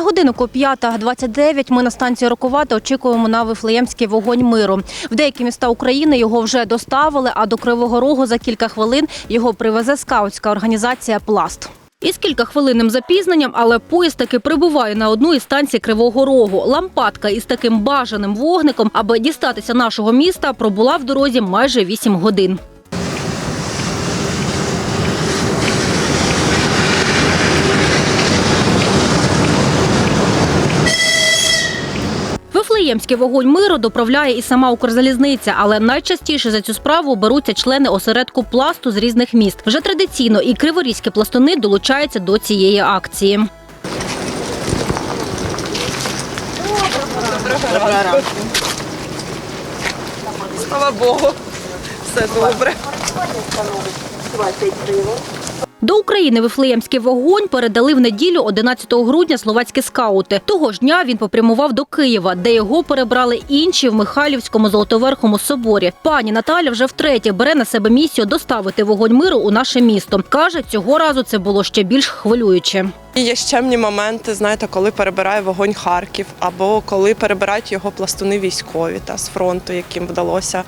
На годиннику 5.29 ми на станції Рокувата очікуємо на Вифлеємський вогонь миру. В деякі міста України його вже доставили, а до Кривого Рогу за кілька хвилин його привезе скаутська організація Пласт. Із кілька хвилинним запізненням, але поїзд таки прибуває на одну із станцій Кривого Рогу. Лампадка із таким бажаним вогником, аби дістатися нашого міста, пробула в дорозі майже 8 годин. Вифлеємський вогонь миру доправляє і сама Укрзалізниця, але найчастіше за цю справу беруться члени осередку пласту з різних міст. Вже традиційно і криворізькі пластуни долучаються до цієї акції. Слава Богу, все добре. До України Вифлеємський вогонь передали в неділю 11 грудня словацькі скаути. Того ж дня він попрямував до Києва, де його перебрали інші в Михайлівському Золотоверхому соборі. Пані Наталя вже втретє бере на себе місію доставити вогонь миру у наше місто. Каже, цього разу це було ще більш хвилююче. І є щемні моменти, знаєте, коли перебирає вогонь Харків, або коли перебирають його пластуни військові та з фронту, яким вдалося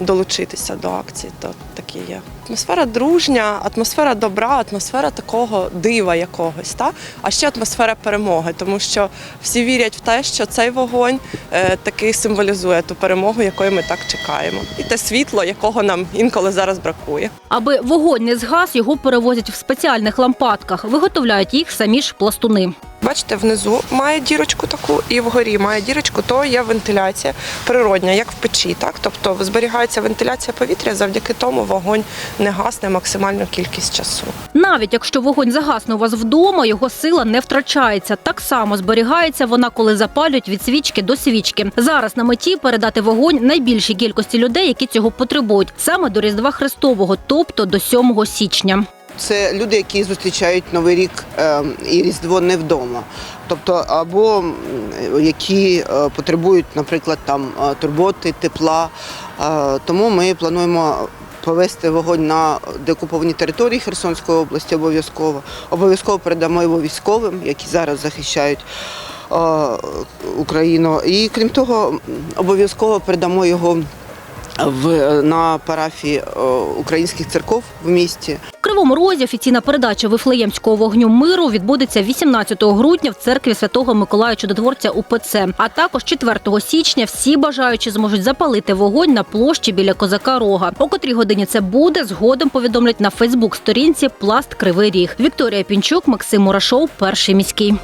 долучитися до акції. То такі є. Атмосфера дружня, атмосфера добра, атмосфера такого дива якогось, та а ще атмосфера перемоги, тому що всі вірять в те, що цей вогонь е, таки символізує ту перемогу, якої ми так чекаємо, і те світло, якого нам інколи зараз бракує. Аби вогонь не згас, його перевозять в спеціальних лампадках. Виготовляють їх самі ж пластуни. Бачите, внизу має дірочку таку, і вгорі має дірочку, то є вентиляція природня, як в печі. Так? Тобто зберігається вентиляція повітря, завдяки тому вогонь не гасне максимальну кількість часу. Навіть якщо вогонь загасне у вас вдома, його сила не втрачається. Так само зберігається вона, коли запалюють від свічки до свічки. Зараз на меті передати вогонь найбільшій кількості людей, які цього потребують, саме до Різдва Христового, тобто до 7 січня. Це люди, які зустрічають Новий рік е, і Різдво не вдома. Тобто, або які е, потребують, наприклад, там е, турботи, тепла. Е, Тому ми плануємо повести вогонь на деокуповані території Херсонської області обов'язково. Обов'язково передамо його військовим, які зараз захищають е, Україну. І крім того, обов'язково передамо його в, на парафії е, українських церков в місті. В Кривому Розі офіційна передача Вифлеємського вогню миру відбудеться 18 грудня в церкві Святого Миколая Чудотворця УПЦ. А також 4 січня всі бажаючі зможуть запалити вогонь на площі біля козака Рога. О котрій годині це буде, згодом повідомлять на Фейсбук-сторінці Пласт Кривий Ріг. Вікторія Пінчук, Максим Мурашов, перший міський.